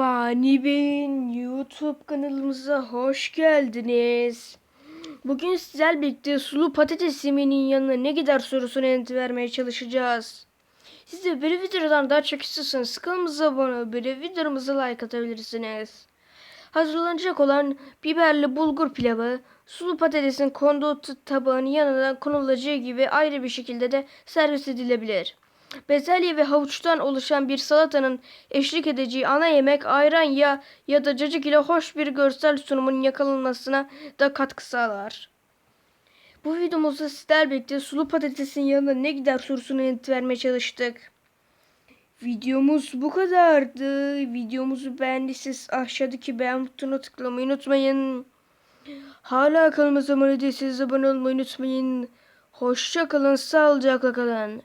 Fani Bey'in YouTube kanalımıza hoş geldiniz. Bugün sizlerle birlikte sulu patates yemeğinin yanına ne gider sorusuna yanıt vermeye çalışacağız. Siz de böyle videolardan daha çok istiyorsanız kanalımıza abone olup videomuza like atabilirsiniz. Hazırlanacak olan biberli bulgur pilavı, sulu patatesin konduğu t- tabağın yanına konulacağı gibi ayrı bir şekilde de servis edilebilir. Bezelye ve havuçtan oluşan bir salatanın eşlik edeceği ana yemek ayran ya ya da cacık ile hoş bir görsel sunumun yakalanmasına da katkı sağlar. Bu videomuzda sizler birlikte sulu patatesin yanına ne gider sorusuna yanıt vermeye çalıştık. Videomuz bu kadardı. Videomuzu beğendiyseniz aşağıdaki beğen butonuna tıklamayı unutmayın. Hala kanalımıza abone değilseniz abone olmayı unutmayın. Hoşça kalın, sağlıcakla kalın.